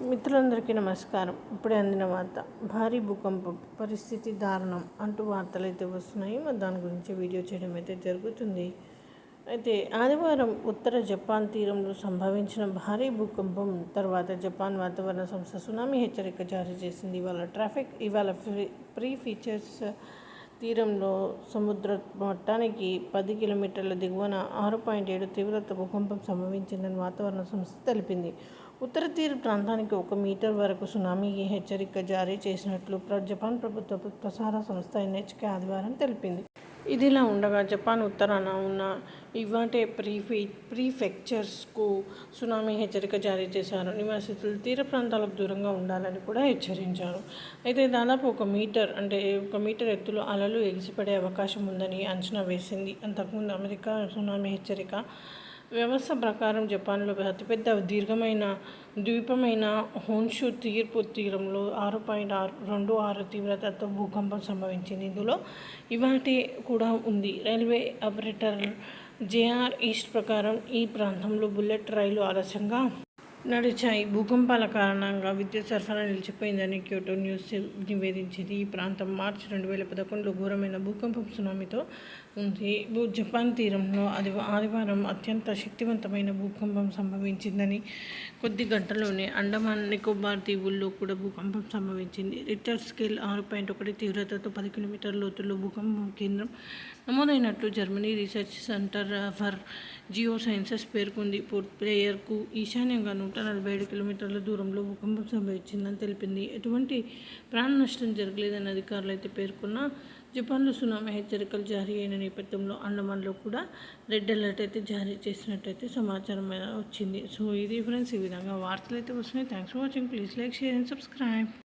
మిత్రులందరికీ నమస్కారం. ఇప్పుడే అందిన వార్త. భారీ భూకంపం పరిస్థితి దారుణం అంటూ వార్తలు అయితే వస్తున్నాయి. మరి దాని గురించి వీడియో చేయడం అయితే జరుగుతుంది. అయితే ఆదివారం ఉత్తర జపాన్ తీరంలో సంభవించిన భారీ భూకంపం తర్వాత జపాన్ వాతావరణ సంస్థ సునామీ హెచ్చరిక జారీ చేసింది. ఇవాళ ట్రాఫిక్ ఇవాళ ఫ్రీ ప్రీ ఫీచర్స్ తీరంలో సముద్ర మట్టానికి పది కిలోమీటర్ల దిగువన ఆరు పాయింట్ ఏడు తీవ్రత భూకంపం సంభవించిందని వాతావరణ సంస్థ తెలిపింది. ఉత్తర తీర ప్రాంతానికి ఒక మీటర్ వరకు సునామీ హెచ్చరిక జారీ చేసినట్లు ప్ర జపాన్ ప్రభుత్వ ప్రసార సంస్థ ఎన్హెచ్కే ఆదివారం తెలిపింది. ఇదిలా ఉండగా జపాన్ ఉత్తరాన ఉన్న ఇవాటే ప్రీఫీ ప్రీఫెక్చర్స్కు సునామీ హెచ్చరిక జారీ చేశారు. నివాసితులు తీర ప్రాంతాలకు దూరంగా ఉండాలని కూడా హెచ్చరించారు. అయితే దాదాపు ఒక మీటర్ అంటే ఒక మీటర్ ఎత్తులో అలలు ఎగిసిపడే అవకాశం ఉందని అంచనా వేసింది. అంతకుముందు అమెరికా సునామీ హెచ్చరిక వ్యవస్థ ప్రకారం జపాన్లో అతిపెద్ద దీర్ఘమైన ద్వీపమైన హోన్షు తీర్పు తీరంలో ఆరు పాయింట్ ఆరు రెండు ఆరు తీవ్రతతో భూకంపం సంభవించింది. ఇందులో ఇవాటి కూడా ఉంది. రైల్వే ఆపరేటర్ జేఆర్ ఈస్ట్ ప్రకారం ఈ ప్రాంతంలో బుల్లెట్ రైలు ఆలస్యంగా నడిచాయి భూకంపాల కారణంగా విద్యుత్ సరఫరా నిలిచిపోయిందని క్యోటో న్యూస్ నివేదించింది. ఈ ప్రాంతం మార్చి రెండు వేల పదకొండులో ఘోరమైన భూకంపం సునామీతో ఉంది. జపాన్ తీరంలో అది ఆదివారం అత్యంత శక్తివంతమైన భూకంపం సంభవించిందని కొద్ది గంటల్లోనే అండమాన్ నికోబార్ దీవుల్లో కూడా భూకంపం సంభవించింది. రిటర్ స్కేల్ ఆరు పాయింట్ ఒకటి తీవ్రతతో పది కిలోమీటర్ల లోతుల్లో భూకంపం కేంద్రం నమోదైనట్లు Germany research centre for geosciences పేర్కొంది. పోర్ట్ ప్లేయర్కు ఈశాన్యంగా నూట నలభై ఏడు కిలోమీటర్ల దూరంలో భూకంపం సంభవించిందని తెలిపింది. ఎటువంటి ప్రాణ నష్టం జరగలేదని అధికారులు అయితే పేర్కొన్న జపాన్లో సునామీ హెచ్చరికలు జారీ అయిన నేపథ్యంలో అండమాన్లో కూడా రెడ్ అలర్ట్ అయితే జారీ చేసినట్టయితే సమాచారం వచ్చింది. సో ఇది ఫ్రెండ్స్ ఈ విధంగా వార్తలు అయితే వస్తున్నాయి. Thanks for watching. Please like share and subscribe.